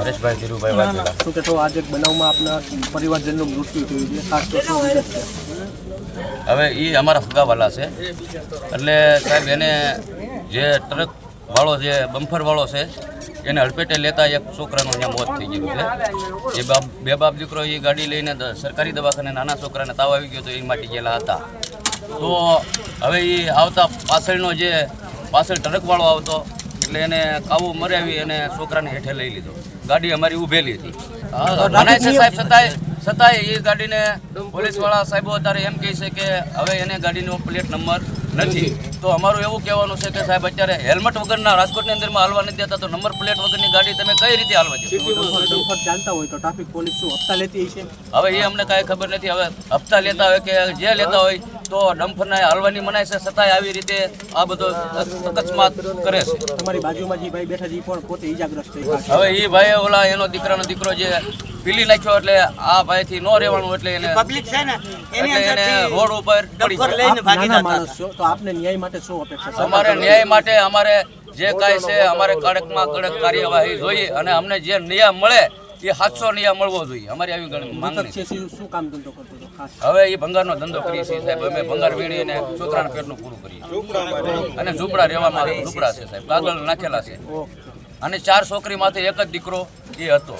હરેશભાઈ ધીરુભાઈ વાઘેલા. શું કહેશો આજે એક બનાવમાં આપના પરિવારજનનું મૃત્યુ થયું છે ખાસ તો? હવે એ અમારા ફગાવાલા છે. એટલે સાહેબ એને જે ટ્રક વાળો જે બમ્ફર વાળો છે એને હડપેટે લેતા એક છોકરાનું અહીંયા મોત થઈ ગયું છે. એ બાપ બે બાપ દીકરો એ ગાડી લઈને સરકારી દવાખાને નાના છોકરાને તાવ આવી ગયો તો એ માટે ગયેલા હતા. તો હવે એ આવતા પાછળનો જે પાછળ ટ્રકવાળો આવતો એટલે એને કાબુ મરાવી અને છોકરાને હેઠે લઈ લીધો. ગાડી અમારી ઉભેલી હતી. મનાય છે સાહેબ છતાંય છતાંય એ ગાડીને પોલીસવાળા સાહેબો અત્યારે એમ કહે છે કે હવે એને ગાડીનો પ્લેટ નંબર નથી. તો અમારું એવું કહેવાનું છે કે સાહેબ અત્યારે હેલ્મેટ વગરના રાજકોટની અંદરમાં હાલવા નથી દેતા તો નંબર પ્લેટ વગરની ગાડી તમે કઈ રીતે હાલવા દો જાણતા હોય તો ટ્રાફિક પોલીસ શું હપ્તા લેતી હશે? હવે એ અમને કાંઈ ખબર નથી. હવે હપ્તા લેતા હોય કે જે લેતા હોય તો ડમ્ફરને હાલવાની મનાય છે છતાંય આવી રીતે આ બધો અકસ્માત કરે છે. તમારી બાજુમાં જે ભાઈ બેઠા છે એ પણ પોતે ઈજાગ્રસ્ત થઈ હવે એ ભાઈ ઓલા એનો દીકરાનો દીકરો જે પીલી નાખ્યો એટલે આ ભાઈથી ન રહેવાનું એટલે એને પબ્લિક છે ને એની અંદર રોડ ઉપર પડી લઈને ભાગી જતા તો આપને ન્યાય માટે શું અપેક્ષા છે? અમારે ન્યાય માટે અમારે જે કાંઈ છે અમારે કડકમાં કડક કાર્યવાહી જોઈએ અને અમને જે ન્યાય મળે એ સાતસો ન્યાય મળવો જોઈએ. અમારી આવી માંગણી છે શું શું કામ ધંધો કરતો હતો? ખાસ. હવે એ ભંગારનો ધંધો કરીએ છીએ સાહેબ. અમે ભંગાર વીણી અને છોકરાના પેટનું પૂરું કરીએ છીએ. અને ઝૂંપડા રહેવામાં ઝૂંપડા છે સાહેબ. કાગળ નાખેલા છે. અને ચાર છોકરીમાંથી એક જ દીકરો એ હતો.